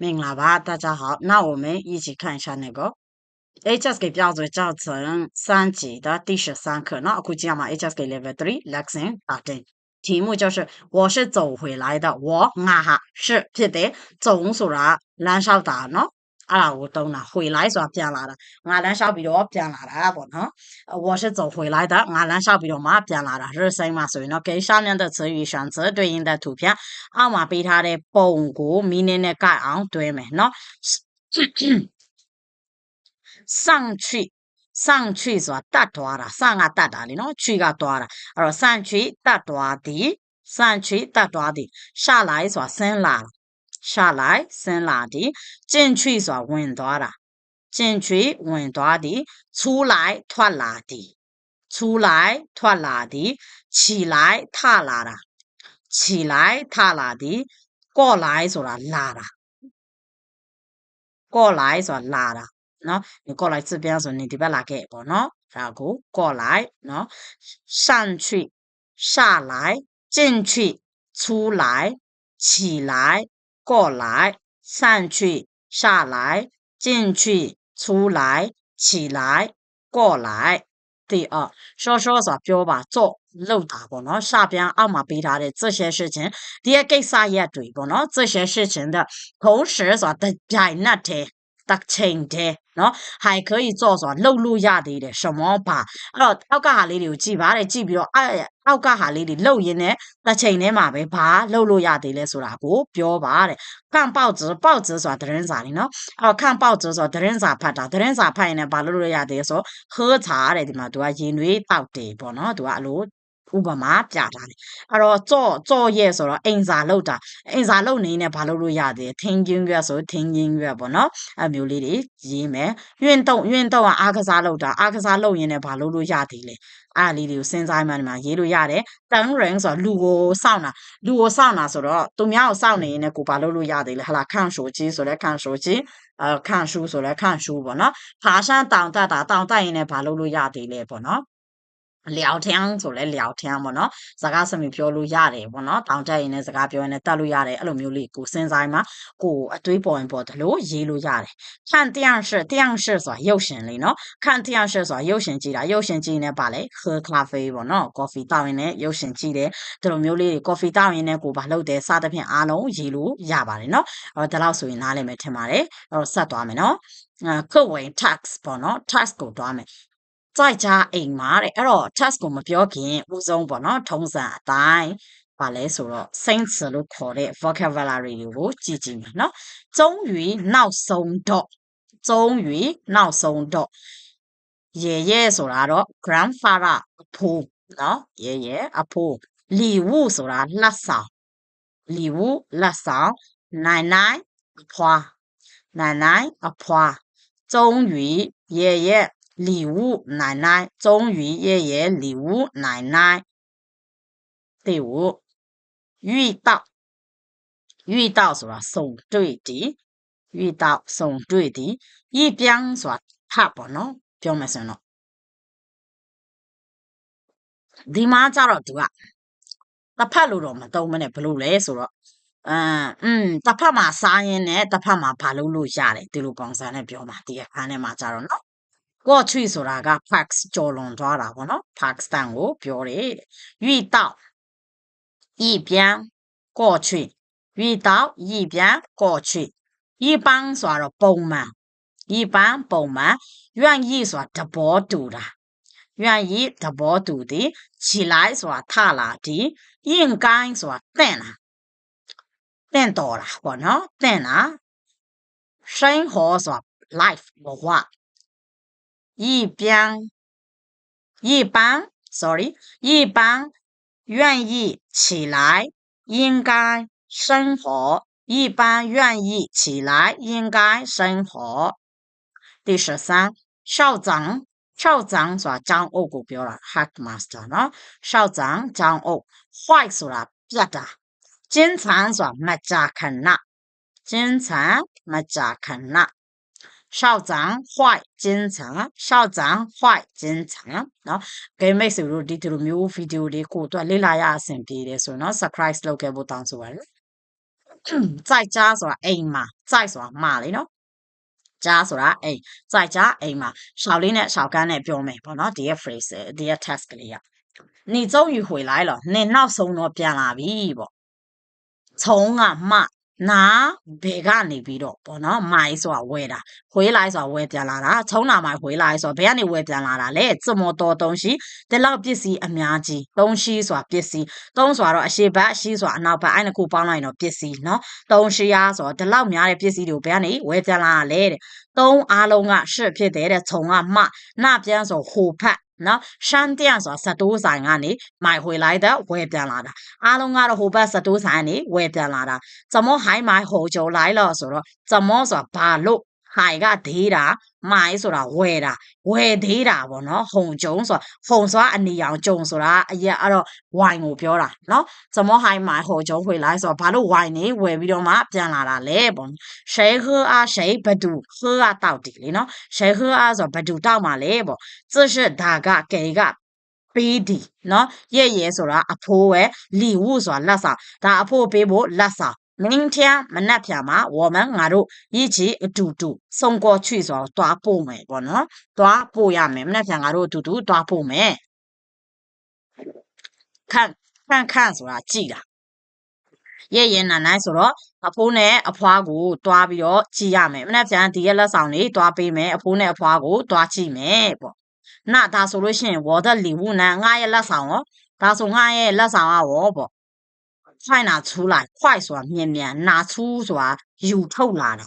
明老吧，大家好，那我们一起看一下那个 A J S K 标准教程三级的第十三课。那我估计啊嘛，A J S K Level Three Lesson Thirty，题目就是：我是走回来的。我啊哈，是，对对，总数然，燃烧岛呢？啊，我懂了，回来耍别个来了。我那时候比较，别个来了，啊，不，嗯，我是走回来的。我那时候比较忙，别个来了。日清嘛，所以呢，给上面的词语选择对应的图片。阿，我被他的包裹命令的盖昂，对没？那。上去，上去耍大大了，上啊，大大的，那去个大大，呃，上去大大的，上去大大的，下来耍，先来了。 င်းလာ下来ဆင်းလာသည်进去ဆိုတာဝင်သွားတာ进去ဝင်သွားသည်出来ထွက်လာသည်出来ထွက်လာသည်起来ထလာတာ起来ထလာသည်过来ဆိုတာလာတာ过来ဆိုတာလာတာနော်你过来这边ဆို你ဒီဘက်လာခဲ့ပေါ့နော်ဒါကို过来နော်上去下来进去出来起来 过来上去下来进去出来起来过来第二说说ဆိုတာပြောပါ做လုပ်တာပေါ့နော်下边အောက်မှာပေးထားတဲ့这些事情ဒီရဲ့ကိစ္စရက်တွေပေါ့နော်这些事情的同时ဆိုတာတပြိုင်နက်တည်းတစ်ချိန်တည်း နော်ဟိုင်可以做ဆိုတာလှုပ်လို့ရသေးတယ်什么ပါအဲ့တော့အောက်ကဟာလေးတွေကိုကြည်ပါတယ်ကြည်ပြီးတော့အဲ့အောက်ကဟာလေးတွေလှုပ်ရင်းနဲ့တစ်ချိန်တည်းမှာပဲဘာလှုပ်လို့ရသေးလဲဆိုတာကိုပြောပါတဲ့看报纸报纸ဆိုတာသတင်းစာလေးနော်အဲ့တော့看报纸ဆိုတာသတင်းစာဖတ်တာသတင်းစာဖတ်ရင်လည်းဘာလို့လို့ရသေးလဲဆို喝茶တဲ့ဒီမှာသူကရင်တွေတောက်တယ်ပေါ့နော်သူကအဲ့လို ဥပမာပြထားတယ်အဲ့တော့ကြော့ကြော့ရဲ့ဆိုတော့အင်စာလောက်တာအင်စာလောက်နေနဲ့ဘာလို့လို့ရတယ်ထင်းကျင်းရွက်ဆိုထင်းကျင်းရွက်ပေါ့နော်အဲ့မျိုးလေးတွေရေးမယ်ညွန့်တုံညွန့်တုံကအားကစားလောက်တာအားကစားလောက်ရင်လည်းဘာလို့လို့ရသေးလဲအားလေးတွေကိုစဉ်းစားမှဒီမှာရေးလို့ရတယ်တန်ရင်းဆိုတော့လူကိုစောင့်တာလူကိုစောင့်တာဆိုတော့သူများကိုစောင့်နေရင်လည်းကိုဘာလို့လို့ရသေးလဲဟလာခန့်ရှိုကြီးဆိုတော့ခန့်ရှိုကြီးအဲခန့်ရှူဆိုတော့ခန့်ရှူပေါ့နော်爬山တောင်တက်တာတောင်တက်ရင်လည်းဘာလို့လို့ရသေးလဲပေါ့နော် 聊天ဆိုလဲ聊天ပေါ့နော်စကားစမြပြောလို့ရတယ်ပေါ့နော်တောင်တက်ရင်လည်းစကားပြောရင်လည်းတတ်လို့ရတယ်အဲ့လိုမျိုးလေးကိုစဉ်းစားမှကိုအတွေးပေါ်ရင်ပေါ်တယ်လို့ရေးလို့ရတယ်看电视电视ဆိုတာရုပ်ရှင်လေးနော်看电视ဆိုတာရုပ်ရှင်ကြည့်တာရုပ်ရှင်ကြည့်နေပါလေ喝咖啡ပေါ့နော် coffee တောက်ရင်လည်းရုပ်ရှင်ကြည့်တယ်ဒီလိုမျိုးလေး coffee တောက်ရင်လည်းကိုဘာလုပ်တယ်စသဖြင့်အားလုံးရေးလို့ရပါတယ်နော်အဲ့တော့ဒီလောက်ဆိုရင်နားလည်မယ်ထင်ပါတယ်အဲ့တော့ဆက်သွားမယ်နော်အဲခုတ်ဝင် tax ပေါ့နော် tax ကိုတွားမယ် 在家အိမ်မှာတဲ့အဲ့တော့ task ကိုမပြောခင်ဥဆုံးပေါ့နော်ထုံးစံအတိုင်းပါလဲဆိုတော့ saints လို့ခေါ်တဲ့ vocabulary တွေကိုကြည့်ကြည့်မယ်နော်终于闹松တော့终于闹松တော့爷爷ဆိုတာတော့ grandfather အဖိုးနော်爷爷အဖိုး礼物ဆိုတာလက်ဆောင်礼物လက်ဆောင်奶奶အဖွာ奶奶အဖွာ终于爷爷 礼物奶奶，终于爷爷礼物奶奶。第五，遇到，遇到是吧？送对的，遇到送对的，一边是吧？拍不喏，表咩先咯？ဒီမှာကြတော့သူကတစ်ဖက်လို့တော့မတုံးမနဲ့ဘလို့လဲဆိုတော့အမ်อืมတစ်ဖက်မှာစားရင်းနဲ့တစ်ဖက်မှာဘာလို့လို့ရတယ်ဒီလိုပုံစံနဲ့ပြောမှာဒီအခန်းထဲမှာကြတော့နော် 过去ဆိုတာက Pax ကျော်လွန်သွားတာပေါ့နော် Pakistan ကိုပြောတယ်遇到一边过去遇到一边过去一般ဆိုတာတော့ပုံမှန်一般ပုံမှန်愿意ဆိုတာသဘောတူတာ愿意သဘောတူသည်起来ဆိုတာထလာသည်应该ဆိုတာတင့်လာတင့်တော်တာပေါ့နော်တင့်လာ生活ဆိုတာ life ဘဝ 一边一般 sorry 一般愿意起来应该生活一般愿意起来应该生活。第十三校长校长说将我股票了 hackmaster，校长张我坏死了，别打，经常说没家啃了，经常没家啃了。校长坏经常校长坏经常နော်ဂိမ်းမိတ်ဆိုလို့ဒီလိုမျိုးဗီဒီယိုလေးကိုတော့လေ့လာရအဆင်ပြေတယ်ဆိုတော့ subscribe လုပ်ခဲ့ဖို့တောင်းဆိုပါရစေ 在家ဆိုတာအိမ်မှာ在ဆိုတာမှာလေနော်ကြားဆိုတာအိမ်在家အိမ်မှာရှောက်လေးနဲ့ရှောက်ကန်းနဲ့ပြောမယ်ပေါ့နော်ဒီရဲ့ phrase ဒီရဲ့ text ကလေးက你终于回来了你နောက်ဆုံးတော့ပြန်လာပြီပေါ့从啊မှ နာဘယ်ကနေပြီးတော့ပေါ့နော်မိုင်းဆိုတာဝဲတာဝဲလိုက်ဆိုတာဝဲပြန်လာတာချုံးနာမိုင်းဝဲလိုက်ဆိုတာဘယ်ကနေဝဲပြန်လာတာလဲစမောတော်တုံးရှိဒီလောက်ပစ္စည်းအများကြီးတုံးရှိဆိုတာပစ္စည်းတုံးဆိုတာတော့အရှိဘက်ရှိဆိုတာအနောက်ဘက်အဲ့နှစ်ခုပေါင်းလိုက်တော့ပစ္စည်းနော်တုံးရှိရဆိုတော့ဒီလောက်များတဲ့ပစ္စည်းတွေကိုဘယ်ကနေဝဲပြန်လာတာလဲတဲ့တုံးအားလုံးကရှစ်ဖြစ်တယ်တဲ့ခြုံကမနပြန်ဆိုဟိုဖက် နော်ရှမ်းပြန်ဆိုတာစတိုးဆိုင်ကနေမိုင်ဝယ်လိုက်တဲ့ဝယ်ပြန်လာတာအားလုံးကတော့ဟိုဘက်စတိုးဆိုင်ကနေဝယ်ပြန်လာတာ怎么还买红酒来了ဆိုတော့怎么ဆိုတာဘာလို့ဟိုင်ကဒေးတာ မိုင်ဆိုတာဝယ်တာဝယ်သေးတာပေါ့နော်ဟုံကျုံဆိုတာဟုံဆိုတာအနီအောင်ကျုံဆိုတာအရက်အဲ့တော့ဝိုင်ကိုပြောတာနော်怎么还买红酒回来ဆိုတော့ဘာလို့ဝိုင်နေဝယ်ပြီးတော့မှပြန်လာတာလဲပေါ့谁喝啊谁ဘသူ喝啊တောက်တယ်လေနော်谁喝啊ဆိုတော့ဘသူတောက်မှာလဲပေါ့这是ဒါက给ကပေးဒီနော်ရဲ့ရဲဆိုတာအဖိုးပဲလီဝုဆိုတာလက်ဆောင်ဒါအဖိုးပေးဖို့လက်ဆောင် မင်းထျားမနက်ဖြာမှာ我们ငါတို့ရည်ချီအတူတူစုံကောချွေစွာတွားပို့မယ်ပေါ့နော်တွားပို့ရမယ်မနက်ဖြာငါတို့အတူတူတွားပို့မယ်ခန့်ခန့်ခန့်ဆိုတာကြည်တာရဲ့ရဲ့နာနိုင်ဆိုတော့အဖိုးနဲ့အဖွားကိုတွားပြီးတော့ကြည်ရမယ်မနက်ဖြန်ဒီရက်လက်ဆောင်လေးတွားပေးမယ်အဖိုးနဲ့အဖွားကိုတွားကြည့်မယ်ပေါ့နာဒါဆိုလို့ရှိရင်ဝေါ်သက်လီဝူနန်ငါရဲ့လက်ဆောင်ရောဒါဆိုငါရဲ့လက်ဆောင်ရောပေါ့ 快拿出来，快说，面面，拿出说，有臭哪了，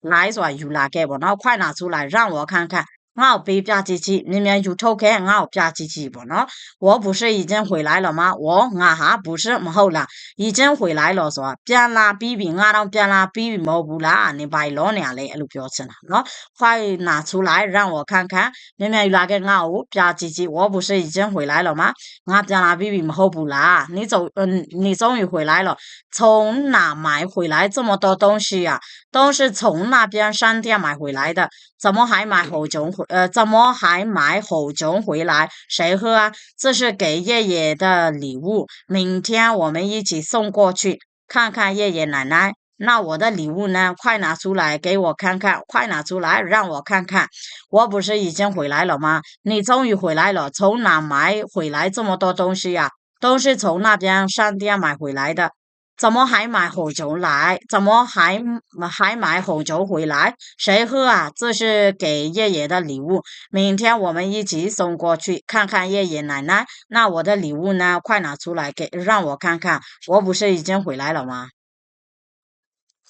哪一说，有拿给我，然后快拿出来让我看看。ငါ့ကိုပေးပြကြည့်ကြည့်မြန်မြန်ယူထုတ်ခဲ့ငါ့ကိုပြကြည့်ကြည့်ပေါ့နော်我不是已经回来了吗我ငါဟာ不是မဟုတ်လား已经回来了ဆိုတာပြန်လာပြီးပြီငါတော့ပြန်လာပြီးပြီမဟုတ်ဘူးလားနေပါလောနေရလဲအဲ့လိုပြောချင်တာနော်快拿出来让我看看မြန်မြန်ယူလာခဲ့ငါ့ကိုပြကြည့်ကြည့်我不是已经回来了吗ငါပြန်လာပြီးပြီမဟုတ်ဘူးလား你走呃你终于回来了从哪买回来这么多东西啊都是从那边商店买回来的 怎么还买红酒回呃怎么还买红酒回来谁喝啊这是给爷爷的礼物明天我们一起送过去看看爷爷奶奶那我的礼物呢？快拿出来给我看看！快拿出来让我看看！我不是已经回来了吗？你终于回来了，从哪买回来这么多东西呀、都是从那边商店买回来的。怎么还买红酒来？怎么还还买红酒回来？谁喝啊？这是给爷爷的礼物，明天我们一起送过去看看爷爷奶奶。那我的礼物呢？快拿出来给让我看看。我不是已经回来了吗？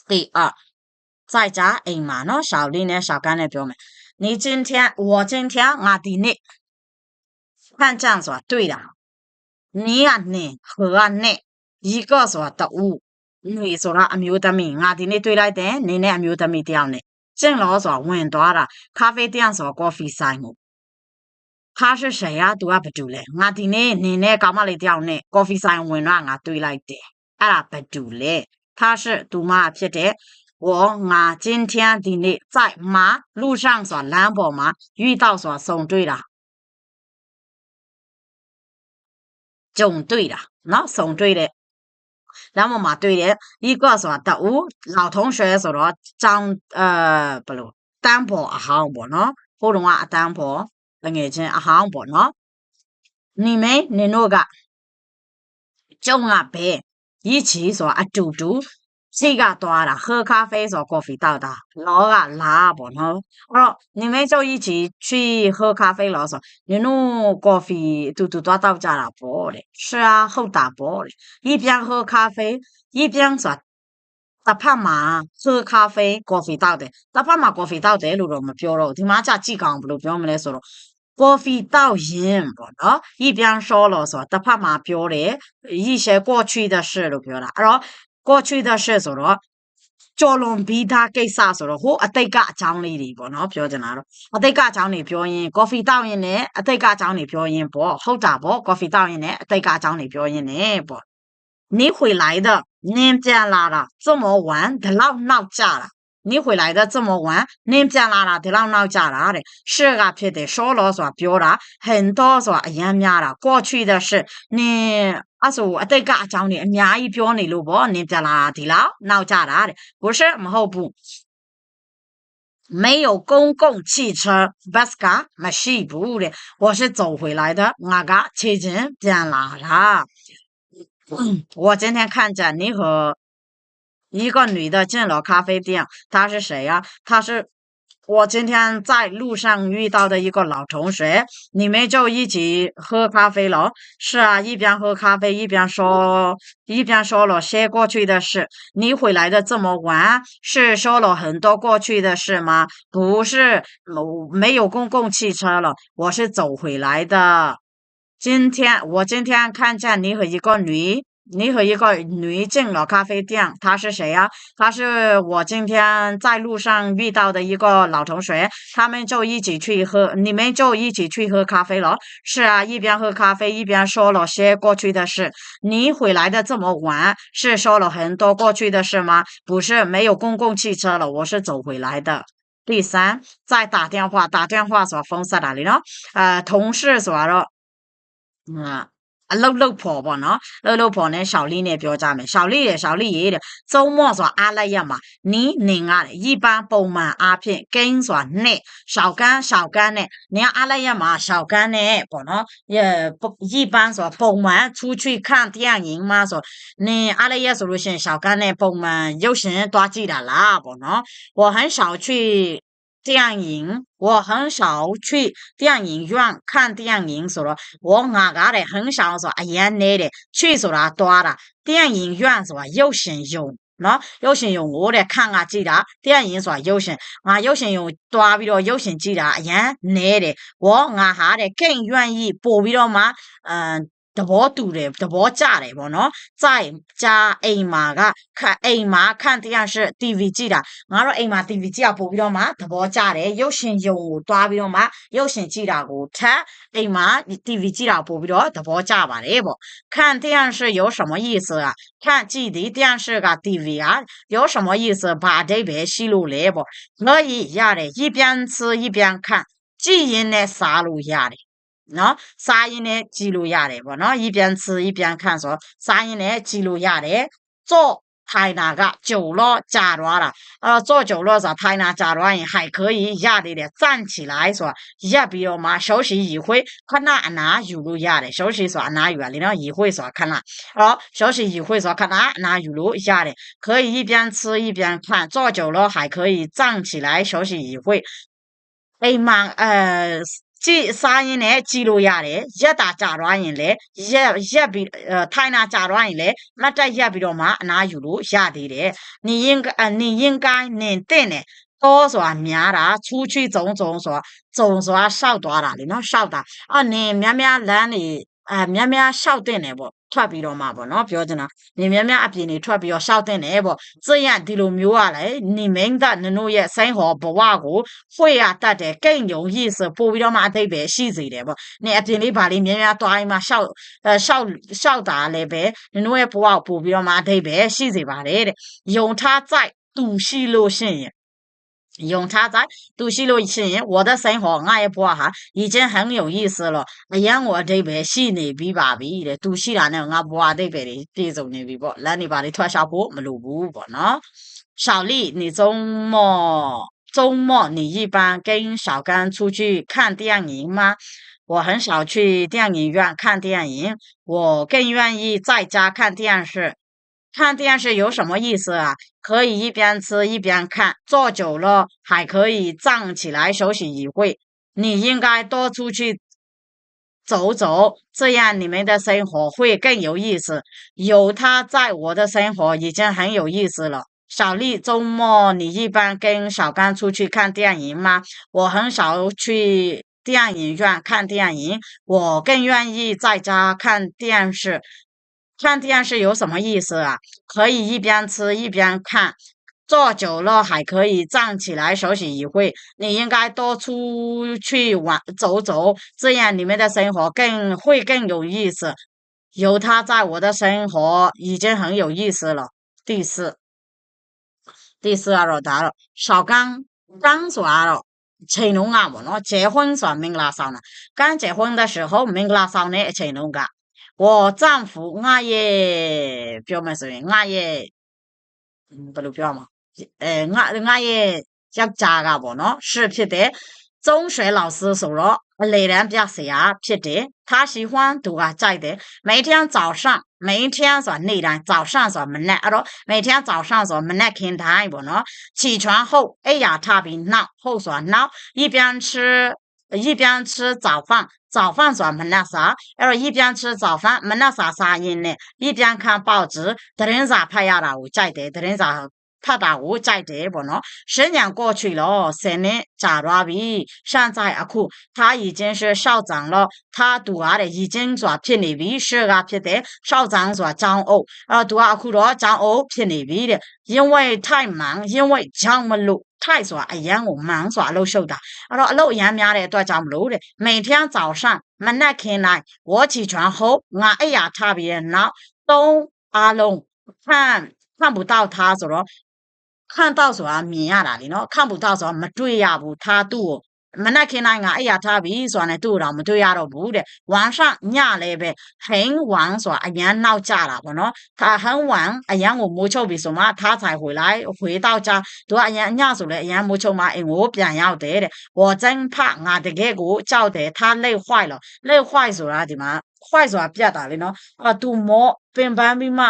第二，在家隐妈了小丽呢？小刚朋表妹，你今天我今天我弟呢？看这样子啊，对的，你啊你和啊你。 ရီကော့ဆိုတာတူနွေဆိုတာအမျိုးသမီးငါဒီနေ့တွေ့လိုက်တယ်နင်းနဲ့အမျိုးသမီးတယောက်နဲ့ကျင့်လို့ဆိုတာဝင်သွားတာကာဖေးတယောက်ဆိုတာကော်ဖီဆိုင်ကိုဟာရှရှာရသူကဘာတူလဲငါဒီနေ့နင်းနဲ့ကောင်မလေးတယောက်နဲ့ကော်ဖီဆိုင်ဝင်တော့ငါတွေ့လိုက်တယ်အဲ့ဒါဘာတူလဲ他是杜妈ဖြစ်တဲ့我我今天的你在马路上所兰博马遇到所送对了，总对了，那送对了， လမ်းပေါ်မှာတွေ့တဲ့ဤကွဆိုတာတအူ老同学ဆိုတော့ကျောင်းအဲဘယ်လိုတန်းပေါ်အဟောင်းပေါ့နော်ဟိုတုန်းကအတန်းပေါ်ငွေချင်းအဟောင်းပေါ့နော်你们你那个中啊呗，一起说啊，嘟嘟， တူတူရှိကသွားတာ喝咖啡ဆို coffee တောက်တာလောကလာပေါ့နော်အဲ့တော့你们就一起去喝咖啡了ဆို你们 coffee တူတူသွားတောက်ကြတာပေါ့တဲ့是啊ဟုတ်တာပေါ့တဲ့一边喝咖啡一边ဆိုတာတစ်ဖက်မှာ喝咖啡 coffee တောက်တယ်တစ်ဖက်မှာ coffee တောက်တယ်လို့တော့မပြောတော့ဘူးဒီမှာじゃကြည့်ကောင်ဘယ်လိုပြောမလဲဆိုတော့ coffee တောက်ရင်ပေါ့နော်一边说了ဆိုတာတစ်ဖက်မှာပြောတယ်一些过去的事လို့ပြောတာအဲ့တော့ ကောချွေးသားရှက်ဆိုတော့ကြော်လွန်ပြီးသားကိစ္စဆိုတော့ဟိုအတိတ်ကအကြောင်းလေးတွေပေါ့နော်ပြောချင်တာတော့အတိတ်ကအကြောင်းတွေပြောရင်ကော်ဖီတောက်ရင်လည်းအတိတ်ကအကြောင်းတွေပြောရင်ပေါ့ဟုတ်တာပေါ့ကော်ဖီတောက်ရင်လည်းအတိတ်ကအကြောင်းတွေပြောရင်လည်းပေါ့နေခွေလိုက်တော့နင်းပြန်လာတာစုံမဝမ်းဒီလောက်နောက်ကြတာ 你回来的这么晚，你在哪里？在老家哪的？是啊，别的少了说表达，很多说哎呀妈了，过去的事。你，阿叔，我再讲讲你，你一表你老婆，你在哪的了？老家哪的，不是，不好不。没有公共汽车，不是个，没西部的，我是走回来的，我家车戚挺老长。我今天看见你和。一个女的进了咖啡店，她是谁呀、她是我今天在路上遇到的一个老同学，你们就一起喝咖啡了。是啊，一边喝咖啡一边说，一边说了些过去的事。你回来的这么晚，是说了很多过去的事吗？不是，我没有公共汽车了，我是走回来的。今天我今天看见你和一个女，你和一个女进了咖啡店，她是谁呀、啊？她是我今天在路上遇到的一个老同学，他们就一起去喝，你们就一起去喝咖啡了。是啊，一边喝咖啡一边说了些过去的事。你回来的这么晚，是说了很多过去的事吗？不是，没有公共汽车了，我是走回来的。第三，在打电话，打电话说封在哪里了？呃，同事说了，嗯。 အလုတ်လုတ်ဖော်ပေါ့နော်လုတ်လုတ်ဖော်နဲ့ရှောက်လေးနဲ့ပြောကြမယ်ရှောက်လေးရရှောက်လေးရေတဲ့သုံးမော့ဆိုတာအားလိုက်ရမှာနီးနင်ကတဲ့一般ပုံမှန်အားဖြင့်ကိန်းဆိုတာနဲ့ရှောက်ကန်းရှောက်ကန်းနဲ့နင်ကအားလိုက်ရမှာရှောက်ကန်းနဲ့ပေါ့နော်အဲ一般ဆိုတာပုံမှန်出去看电影嘛ဆိုနင်အားလိုက်ရဆိုလို့ရှိရင်ရှောက်ကန်းနဲ့ပုံမှန်ရုပ်ရှင်တွားကြည့်တာလားပေါ့နော်我很少去 电影，我很少去电影院看电影。说了，我俺家的很少说，哎呀，那的去说了多了。电影院说有信用，喏，有信用我来看啊，记得电影说有信，啊有信用多比了有信记得，哎呀，那的我俺家的更愿意播比了嘛，嗯。 သဘောတူတယ်သဘောကျတယ်ပေါ့နော်在家အိမ်မှာကခအိမ်မှာခန့်တရားရှိ TV ကြည့်တာငါတို့အိမ်မှာ TV ကြည့်တာပို့ပြီးတော့မှသဘောကျတယ်ရုပ်ရှင်ယုံကိုတွားပြီးတော့မှရုပ်ရှင်ကြည့်တာကိုထပ်အိမ်မှာ TV ကြည့်တာပို့ပြီးတော့သဘောကျပါတယ်ပေါ့看电视有什么意思啊看ကြည့်သည်电视က TV 啊有什么意思ဘာအဓိပ္ပာယ်ရှိလို့လဲပေါ့可以ရတယ်一边吃一边看ကြည့်ရင်နဲ့စားလို့ရတယ် နော်စားရင်လည်းကြည်လို့ရတယ်ပေါ့နော်一边吃一边看ဆိုစားရင်လည်းကြည်လို့ရတယ်坐ထိုင်တာက久了ကြာသွားတာအဲ့တော့坐久了ဆိုတာထိုင်တာကြာသွားရင်还可以ရသေးတယ်站起来ဆိုတာရပ်ပြီးတော့မှ休息一会ခဏအနာယူလို့ရတယ်休息ဆိုတာအနာယူရလေနော်一会ဆိုတာခဏအဲ့တော့休息一会ဆိုတာခဏအနာယူလို့ရတယ်可以一边吃一边看坐久了还可以站起来休息一会အိမ်မှာအဲ ကြည်အစားရင်းနဲ့ကြည်လို့ရတယ်ရက်တာကြာသွားရင်လည်းရက်ရက်ပြီးထိုင်တာကြာသွားရင်လည်းမတ်တက်ရက်ပြီးတော့မှအနာယူလို့ရသေးတယ်နင်ရင်နင်ရင်ကိုင်းနင်တင့်တယ်တော့ဆိုတာများတာချူးချွီးစုံစုံဆိုတာစုံစွာရှောက်သွားတာလေနော်ရှောက်တာအနင်များများလမ်းနေ အာများများရှောက်တင်တယ်ပေါ့ထွက်ပြီးတော့မှပေါ့နော်ပြောချင်တာနေများများအပြင်နေထွက်ပြီးတော့ရှောက်တင်တယ်ပေါ့စိတ်ရဒီလိုမျိုးอ่ะလေနေမင်းကနနို့ရဲ့ဆိုင်းဟောဘဝကိုဖွေရတတ်တယ်ကိန့်ယုံရစ်ဆိုပို့ပြီးတော့မှအတိတ်ပဲရှိစေတယ်ပေါ့နေအပြင်လေးဗာလေးများများသွားရင်မှရှောက်ရှောက်ရှောက်တာလည်းပဲနနို့ရဲ့ဘဝကိုပို့ပြီးတော့မှအတိတ်ပဲရှိစေပါတယ်တဲ့ယုံထားကြိုက်သူရှိလို့ရှင် 永差在都西路是我的生活，我也不哈，已经很有意思了。哎呀，我这边是你比吧比的，都西啦呢，我不这边的这种呢比不，那你把你脱下坡没路不不呢？小丽，你周末周末你一般跟小刚出去看电影吗？我很少去电影院看电影，我更愿意在家看电视。看电视有什么意思啊？可以一边吃一边看，坐久了还可以站起来休息一会。你应该多出去走走，这样你们的生活会更有意思。有他在，我的生活已经很有意思了。小丽，周末你一般跟小刚出去看电影吗？我很少去电影院看电影，我更愿意在家看电视。看电视有什么意思啊？可以一边吃一边看坐久了还可以站起来休息一会你应该多出去玩走走这样你们的生活更会更有意思。有他在我的生活已经很有意思了第四第四啊老大了小刚刚说了成龙啊我那结婚算命了算了刚结婚的时候命拉上那成龙噶我丈夫阿爷，表妹声我阿爷，嗯，不不表吗？呃，阿阿爷叫家个不呢？是撇的，中学老师说了，来人比较示呀，撇的，他喜欢读啊在的，每天早上，每天说内人早上说门来，啊不每天早上说门来看他不呢？起床后，哎呀，他边闹后说闹，一边吃。一边吃早饭，早饭专门那啥，要一边吃早饭，门那啥声音呢？一边看报纸，昨天啥拍下来？我记得，昨天啥？ ဖတ်တာကိုကြိုက်တယ်ပေါ့နော်十年过去了10နှစ်ကြာသွားပြီ现在အခု他已经是校长了他读ရတဲ့已经ဆိုတာဖြစ်နေပြီ是ကဖြစ်တဲ့校长ဆိုတာကျောင်းအုပ်အဲ့တော့သူကအခုတော့ကျောင်းအုပ်ဖြစ်နေပြီတဲ့因为太忙因为ကြောင့်မလို့ထိုက်ဆိုတာအရန်ကိုမန်းဆိုတာအလုပ်ရှုပ်တာအဲ့တော့အလုပ်အရန်များတဲ့အတွက်ကြောင့်မလို့တဲ့每天早上မနက်ခင်းတိုင်း我起床后ငါအိယာထပြီးတဲ့နောက်သုံးအားလုံး看看不到他ဆိုတော့ ခန့်တော့ဆိုတာမြင်ရတာလေနော်ခန့်ဘူးတော့ဆိုတာမတွေ့ရဘူးထားသူ့ကိုမနက်ခင်းတိုင်းကအဲ့ရထားပြီဆိုတာနဲ့တို့တော့မတွေ့ရတော့ဘူးတဲ့ဝမ်ရှညလည်းပဲဟင်းဝမ်ဆိုတာအရန်နောက်ကြတာပေါ့နော်ခါဟန်းဝမ်အရန်ကိုမိုးချုပ်ပြီဆိုမှထားဆိုင်ဝေလိုက်ဝေတော့ကြတို့ကအရန်အညဆိုလဲအရန်မိုးချုပ်မှအိမ်ကိုပြန်ရောက်တယ်တဲ့ဝေါ်ကျင်းဖငါတကယ်ကိုကြောက်တယ်ထားလက်ဝှိုက်လို့လက်ဝှိုက်ဆိုတာဒီမှာဝှိုက်ဆိုတာပြတ်တာလေနော်အဲ့တော့ तू မော့ပင်ပန်းပြီးမှ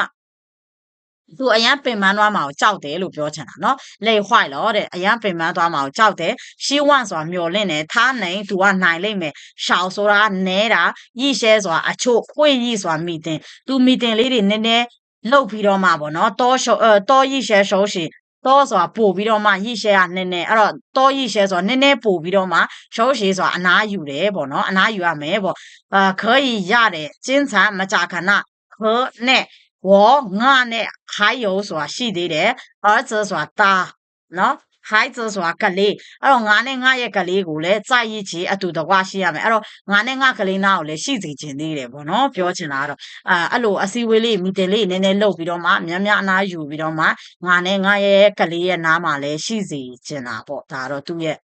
သူအရန်ပင်ပန်းသွားမှာကိုကြောက်တယ်လို့ပြောချင်တာเนาะလေ坏了တဲ့အရန်ပင်ပန်းသွားမှာကိုကြောက်တယ်希望ဆိုတာမျောလင့်တယ်他能သူကနိုင်လိမ့်မယ်ရှောင်ဆိုတာနဲတာရည်ရှဲဆိုတာအချို့ခွေရည်ဆိုတာမီတင်သူမီတင်လေးတွေနည်းနည်းလှုပ်ပြီးတော့မှပေါ့နော်တောရှုအဲတောရည်ရှဲရှုံးရှင်တောဆိုတာပို့ပြီးတော့မှရည်ရှဲကနည်းနည်းအဲ့တော့တောရည်ရှဲဆိုတာနည်းနည်းပို့ပြီးတော့မှရှုံးရှည်ဆိုတာအနားယူတယ်ပေါ့နော်အနားယူရမယ်ပေါ့အာ可以ရတယ်ကျင်းချမကြာခဏ和နဲ့ 我ငါနဲ့还有ဆိုတာရှိသေးတယ်儿子ဆိုတာသားနော်孩子ဆိုတာကလေးအဲ့တော့ငါနဲ့ငါရဲ့ကလေးကိုလည်း在一起အတူတကွရှိရမယ်အဲ့တော့ငါနဲ့ငါကလေးနာကိုလည်းရှိစေခြင်းသေးတယ်ပေါ့နော်ပြောချင်တာကတော့အာအဲ့လိုအစည်းအဝေးလေးမီတင်လေးနည်းနည်းလုပ်ပြီးတော့မှများများအနားယူပြီးတော့မှငါနဲ့ငါရဲ့ကလေးရဲ့နားမှာလည်းရှိစေခြင်းတာပေါ့ဒါတော့သူ့ရဲ့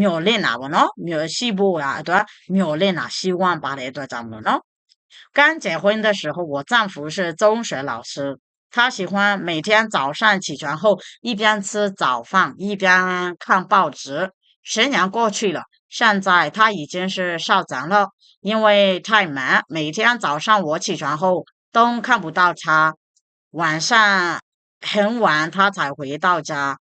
မျော်လင့်တာပေါ့နော်မျော်ရှိဖို့ရာအတွက်မျော်လင့်တာ希望ပါတဲ့အတွက်ကြောင့်မလို့နော် 刚结婚的时候，我丈夫是中学老师，他喜欢每天早上起床后一边吃早饭一边看报纸。十年过去了，现在他已经是校长了。因为太忙，每天早上我起床后都看不到他，晚上很晚他才回到家。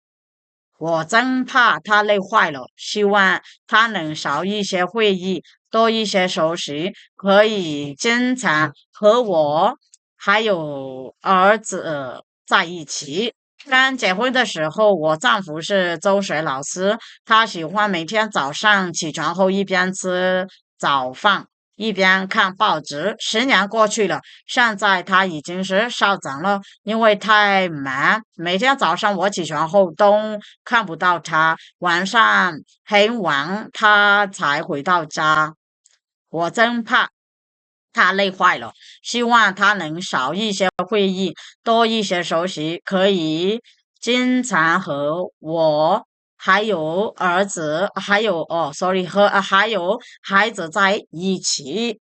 我真怕他累坏了，希望他能少一些会议，多一些熟悉，可以经常和我还有儿子在一起。刚结婚的时候，我丈夫是中学老师，他喜欢每天早上起床后一边吃早饭。一边看报纸，十年过去了，现在他已经是校长了。因为太忙，每天早上我起床后都看不到他，晚上很晚他才回到家。我真怕他累坏了，希望他能少一些会议，多一些熟悉，可以经常和我。还有儿子，还有哦，sorry，和还有孩子在一起。